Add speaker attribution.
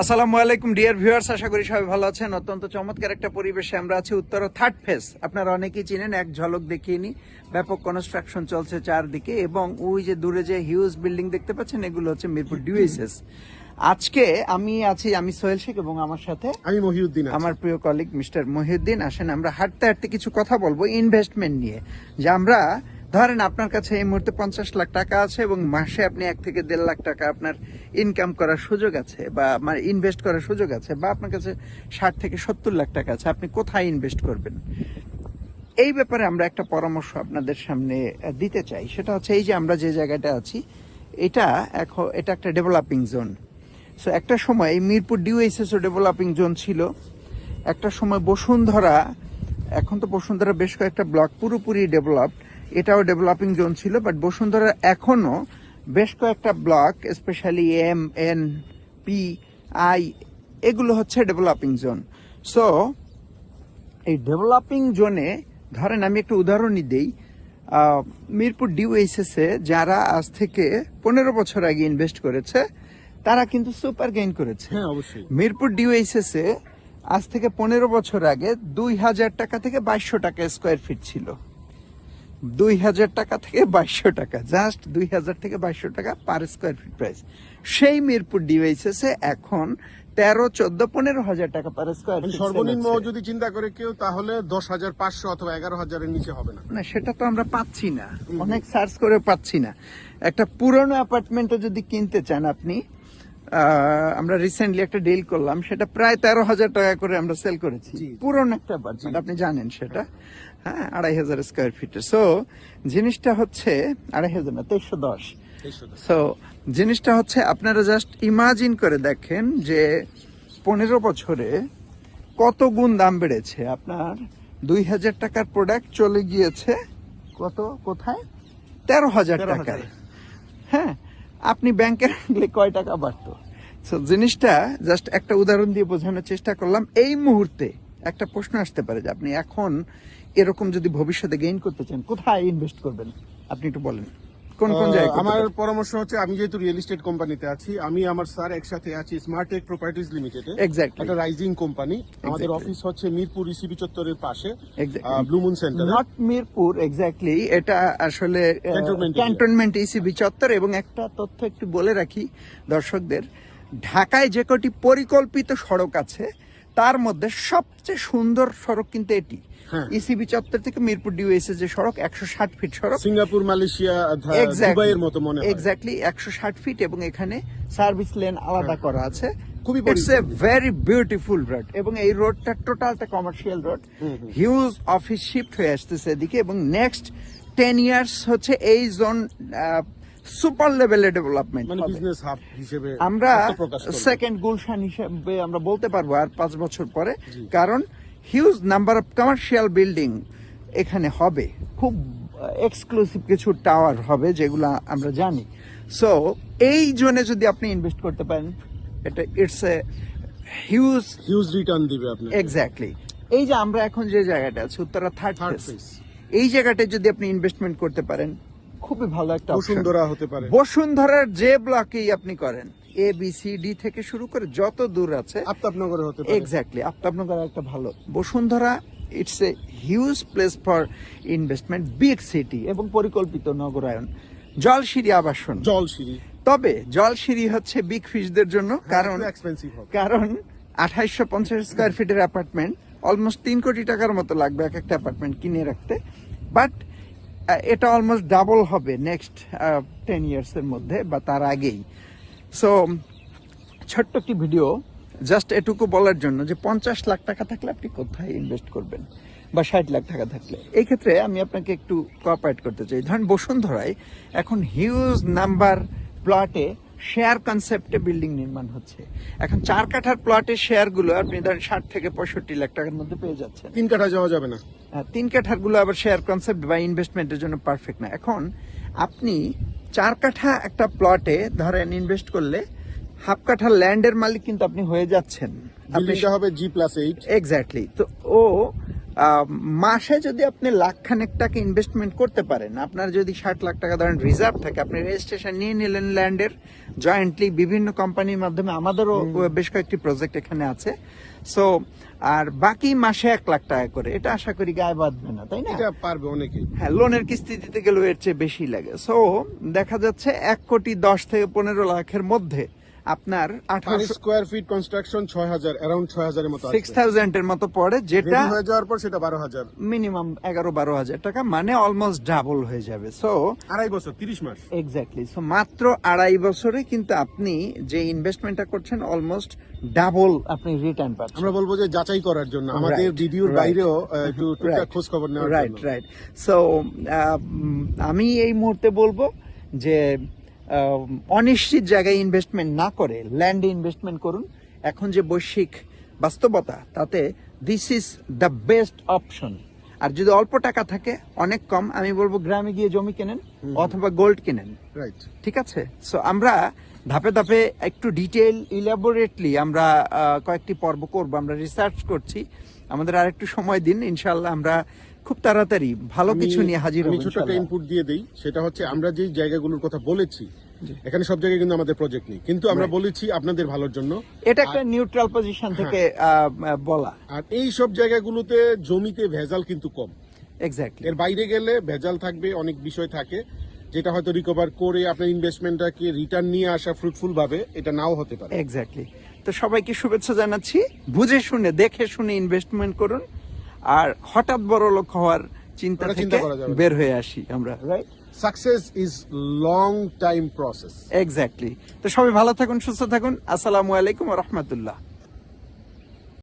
Speaker 1: আসসালামু আলাইকুম dear viewers আশা করি সবাই ভালো আছেন। অত্যন্ত চমৎকার একটা পরিবেশে আমরা আছি উত্তর থার্ড ফেস আপনারা অনেকেই চিনেন এক ঝলক দেখিয়ে নি। ব্যাপক কনস্ট্রাকশন চলছে চারদিকে এবং ওই যে দূরে যে হিউজ বিল্ডিং দেখতে পাচ্ছেন এগুলো হচ্ছে মিরপুর ডিউএসএস আজকে আমি আছি আমি সোহেল শেখ এবং আমার সাথে
Speaker 2: আমি মহিউদ্দিন
Speaker 1: আমার প্রিয় কলিগ মিস্টার মহিউদ্দিন। আসেন আমরা হাঁটতে হাঁটতে কিছু কথা বলব ইনভেস্টমেন্ট নিয়ে যে আমরা ধরেন আপনার কাছে এই মুহূর্তে পঞ্চাশ লাখ টাকা আছে এবং মাসে আপনি এক থেকে দেড় লাখ টাকা আপনার ইনকাম করার সুযোগ আছে বা মানে ইনভেস্ট করার সুযোগ আছে বা আপনার কাছে ষাট থেকে সত্তর লাখ টাকা আছে, আপনি কোথায় ইনভেস্ট করবেন? এই ব্যাপারে আমরা একটা পরামর্শ আপনাদের সামনে দিতে চাই। সেটা হচ্ছে এই যে আমরা যে জায়গাটা আছি, এটা এখন, এটা একটা ডেভেলপিং জোন সো একটা সময় এই মিরপুর ডিউএসএসও ডেভেলপিং জোন ছিল। একটা সময় বসুন্ধরা, এখন তো বসুন্ধরা বেশ কয়েকটা ব্লক পুরোপুরি ডেভেলপড এটাও ডেভেলপিং জোন ছিল বাট বসুন্ধরা এখনও বেশ কয়েকটা block specially M N P I এগুলো হচ্ছে ডেভেলপিং জোন সো এই ডেভেলপিং জোনে ধরেন আমি একটা উদাহরণই দিই মিরপুর ডিউএসএস এ যারা আজ থেকে পনেরো বছর আগে ইনভেস্ট করেছে তারা কিন্তু সুপার গেইন করেছে।
Speaker 2: হ্যাঁ অবশ্যই।
Speaker 1: মিরপুর ডিউএসএস এ আজ থেকে পনেরো বছর আগে দুই হাজার টাকা থেকে বাইশশো টাকা স্কোয়ার ফিট ছিল। দুই হাজার টাকা থেকে বাইশশো টাকা জাস্ট দুই হাজার থেকে বাইশশো টাকা পার স্কোয়ার ফিট প্রাইস সেই মিরপুর ডিভাইসেস এখন তেরো চোদ্দ পনেরো হাজার টাকা পার স্কোয়ার
Speaker 2: মানে
Speaker 1: ফিট
Speaker 2: সর্বনিম্ন যদি চিন্তা করে কেউ তাহলে দশ হাজার পাঁচশো অথবা এগারো হাজারের নিচে হবে না।
Speaker 1: না সেটা তো আমরা পাচ্ছি না। অনেক সার্চ করে পাচ্ছি না। একটা পুরনো অ্যাপার্টমেন্টও যদি কিনতে চান আপনি আমরা রিসেন্টলি একটা ডিল করলাম সেটা প্রায় তেরো হাজার টাকা করে আমরা সেল করেছি। পুরনো একটা অ্যাপার্টমেন্ট আপনি জানেন সেটা। হ্যাঁ আড়াই হাজার স্কোয়ার ফিটে সো জিনিসটা হচ্ছে আড়াই হাজার না তেইশশো দশ। সো জিনিসটা হচ্ছে আপনারা জাস্ট ইমাজিন করে দেখেন যে পনেরো বছরে কত গুণ দাম বেড়েছে। আপনার দুই হাজার টাকার প্রোডাক্ট চলে গিয়েছে কত? কোথায়? তেরো হাজার
Speaker 2: 13,000
Speaker 1: টাকায়। হ্যাঁ আপনি ব্যাংকে রাখলে কয় টাকা বাড়তো? So, জিনিসটা জাস্ট একটা উদাহরণ দিয়ে বোঝানোর চেষ্টা করলাম। এই মুহূর্তে একটা প্রশ্ন আসতে পারে যে আপনি এখন এরকম যদি ভবিষ্যতে গেইন করতে চান কোথায় ইনভেস্ট করবেন? আপনি একটু বলেন। কোন কোন জায়গায়
Speaker 2: আমার পরামর্শ হচ্ছে আমি যেহেতু রিয়েল এস্টেট কোম্পানিতে আছি আমি আমার স্যার একসাথে আছি স্মার্ট টেক প্রপার্টিজ লিমিটেডে
Speaker 1: Exactly.
Speaker 2: একটা রাইজিং কোম্পানি আমাদের অফিস হচ্ছে মিরপুর ইসিবি চত্বরের পাশে
Speaker 1: Exactly.
Speaker 2: Blue moon centre
Speaker 1: not Mirpur exactly এটা আসলে. ক্যান্টনমেন্ট ইসিবি চত্বর এবং একটা তথ্য একটু বলে রাখি দর্শকদের ঢাকায় যে কটি পরিকল্পিত সড়ক আছে তার মধ্যে সবচেয়ে সুন্দর সড়ক কিন্তু এটি।
Speaker 2: হ্যাঁ।
Speaker 1: ইসিবি চত্বর থেকে মিরপুর ডিউএসএ যে সড়ক একশো ষাট ফিট সড়ক।
Speaker 2: সিঙ্গাপুর মালয়েশিয়া দুবাইয়ের মতো মনে হয়।
Speaker 1: এক্স্যাক্টলি একশো ষাট ফিট এবং এখানে সার্ভিস লেন আলাদা করা আছে।
Speaker 2: হ্যাঁ। খুবই
Speaker 1: it's a very beautiful road এবং এই রোডটা টোটালটা commercial road huge office shift হয়ে আসতেছে এদিকে এবং নেক্সট টেন ইয়ার্স হচ্ছে এই জোন সুপার লেভেলের ডেভেলপমেন্ট
Speaker 2: মানে হিসেবে
Speaker 1: আমরা সেকেন্ড গুলশান হিসেবে আমরা বলতে পারব আর পাঁচ বছর পরে কারণ huge number of commercial building এখানে হবে। খুব এক্সক্লুসিভ কিছু টাওয়ার হবে যেগুলো আমরা জানি। সো এই জোনে যদি আপনি ইনভেস্ট করতে পারেন এটা it's a huge
Speaker 2: huge return দিবে আপনি
Speaker 1: এক্স্যাক্টলি এই যে আমরা এখন যে জায়গাটা আছে উত্তরা থার্ড এই জায়গাটায় যদি আপনি ইনভেস্টমেন্ট করতে পারেন খুবই ভালো একটা।
Speaker 2: বসুন্ধরা হতে পারে।
Speaker 1: বসুন্ধরার যে ব্লকেই আপনি করেন এ বি সি ডি থেকে শুরু করে যত দূর আছে
Speaker 2: আফতাবনগরে হতে পারে।
Speaker 1: এক্স্যাক্টলি আপনার একটা ভালো। Bashundhara it's a huge place for investment big city এবং পরিকল্পিত নগরায়ন। জলসিঁড়ি আবাসন।
Speaker 2: জলসিঁড়ি।
Speaker 1: তবে জলসিঁড়ি হচ্ছে বিগ ফিশদের জন্য কারণ
Speaker 2: এক্সপেন্সিভ
Speaker 1: কারণ আঠাইশশো পঞ্চাশ স্কোয়ার ফিটের অ্যাপার্টমেন্ট অলমোস্ট তিন কোটি টাকার মতো লাগবে এক একটা অ্যাপার্টমেন্ট কিনে রাখতে। বাট এটা অলমোস্ট ডাবল হবে নেক্সট টেন ইয়ার্সের মধ্যে বা তার আগেই। সো ছোট্ট একটি ভিডিও জাস্ট এটুকু বলার জন্য যে পঞ্চাশ লাখ টাকা থাকলে আপনি কোথায় ইনভেস্ট করবেন বা ষাট লাখ টাকা থাকলে। এই ক্ষেত্রে আমি আপনাকে একটু কোঅপারেট করতে চাই। ধরেন বসুন্ধরায় এখন হিউজ নাম্বার প্লটে শেয়ার কনসেপ্টে বিল্ডিং নির্মাণ হচ্ছে। এখন চার কাঠার প্লটের শেয়ারগুলো আপনি ধরেন ষাট থেকে পঁয়ষট্টি লাখ টাকার মধ্যে পেয়ে যাচ্ছেন।
Speaker 2: তিন কাঠা যাওয়া যাবে না।
Speaker 1: হ্যাঁ, তিন কাঠারগুলো আবার শেয়ার কনসেপ্ট বা ইনভেস্টমেন্টের জন্য পারফেক্ট না। এখন আপনি চার কাঠা একটা প্লটে ধরেন ইনভেস্ট করলে হাফ কাঠা ল্যান্ডের মালিক কিন্তু আপনি হয়ে যাচ্ছেন। আপনি
Speaker 2: হবে জি প্লাস এইট
Speaker 1: এক্স্যাক্টলি তো ও মাসে যদি আপনি লাখ খানেক টাকা ইনভেস্টমেন্ট করতে পারেন আপনার যদি ষাট লাখ টাকা ধরেন রিজার্ভ থাকে আপনি রেজিস্ট্রেশন নিয়ে নিলেন ল্যান্ডের জয়েন্টলি বিভিন্ন কোম্পানির মাধ্যমে আমাদেরও বেশ কয়েকটি প্রজেক্ট এখানে আছে। সো আর বাকি মাসে এক লাখ টাকা করে এটা আশা করি গায়ে বাঁধবে না তাই না?
Speaker 2: এটা পারবে অনেকে।
Speaker 1: হ্যাঁ লোনের কিস্তি দিতে গেলেও এর চেয়ে বেশি লাগে। সো দেখা যাচ্ছে এক কোটি দশ থেকে পনেরো লাখের মধ্যে আপনার
Speaker 2: পার স্কোয়ার ফিট কনস্ট্রাকশন ছয় হাজার অ্যারাউন্ড ছয় হাজারের মতো
Speaker 1: সিক্স থাউজেন্ডের মতো পড়ে যেটা
Speaker 2: হয়ে যাওয়ার পর সেটা বারো হাজার
Speaker 1: মিনিমাম এগারো বারো হাজার টাকা মানে অলমোস্ট ডাবল হয়ে যাবে। সো
Speaker 2: আড়াই বছর তিরিশ মাস।
Speaker 1: এক্স্যাক্টলি সো মাত্র আড়াই বছরে কিন্তু আপনি যে ইনভেস্টমেন্টটা করছেন অলমোস্ট ডাবল আপনি রিটার্ন পাচ্ছেন।
Speaker 2: আমরা বলব যে যাচাই করার জন্য। আমাদের ভিডিওর বাইরেও একটু খোঁজ খবর নেওয়ার
Speaker 1: রাইট রাইট সো আমি এই মুহূর্তে বলব যে অনিশ্চিত জায়গায় ইনভেস্টমেন্ট না করে ল্যান্ডে ইনভেস্টমেন্ট করুন। এখন যে বৈশ্বিক বাস্তবতা তাতে this is the best option আর যদি অল্প টাকা থাকে অনেক কম আমি বলব গ্রামে গিয়ে জমি কেনেন অথবা গোল্ড কেনেন।
Speaker 2: রাইট
Speaker 1: ঠিক আছে? সো আমরা ধাপে ধাপে একটু ডিটেল ইলাবোরেটলি আমরা কয়েকটি পর্ব করব আমরা রিসার্চ করছি। আমাদের আর একটু সময় দিন ইনশাল্লাহ আমরা খুব তাড়াতাড়ি ভালো কিছু নিয়ে হাজির
Speaker 2: আমি ছোট একটা ইনপুট দিয়ে দেই সেটা হচ্ছে আমরা যেই জায়গাগুলোর কথা বলেছি এখানে সব জায়গায় কিন্তু আমাদের প্রজেক্ট নেই। কিন্তু আমরা বলেছি আপনাদের ভালোর জন্য।
Speaker 1: এটা একটা নিউট্রাল পজিশন থেকে বলা।
Speaker 2: আর এই সব জায়গাগুলোতে জমিতে ভেজাল কিন্তু কম।
Speaker 1: এক্স্যাক্টলি
Speaker 2: এর বাইরে গেলে ভেজাল থাকবে অনেক বিষয় থাকে যেটা হয়তো রিকভার করে আপনার ইনভেস্টমেন্টটাকে রিটার্ন নিয়ে আসা ফ্রুটফুল ভাবে এটা নাও হতে পারে।
Speaker 1: এক্স্যাক্টলি তো সবাইকে শুভেচ্ছা জানাচ্ছি। বুঝে শুনে দেখে শুনে ইনভেস্টমেন্ট করুন। আর হঠাৎ বড় লোক হওয়ার চিন্তা থেকে। বের হয়ে আসি আমরা। Right
Speaker 2: success is long time process
Speaker 1: exactly তো সবাই ভালো থাকুন সুস্থ থাকুন। আসসালামু আলাইকুম রহমতুল্লাহ।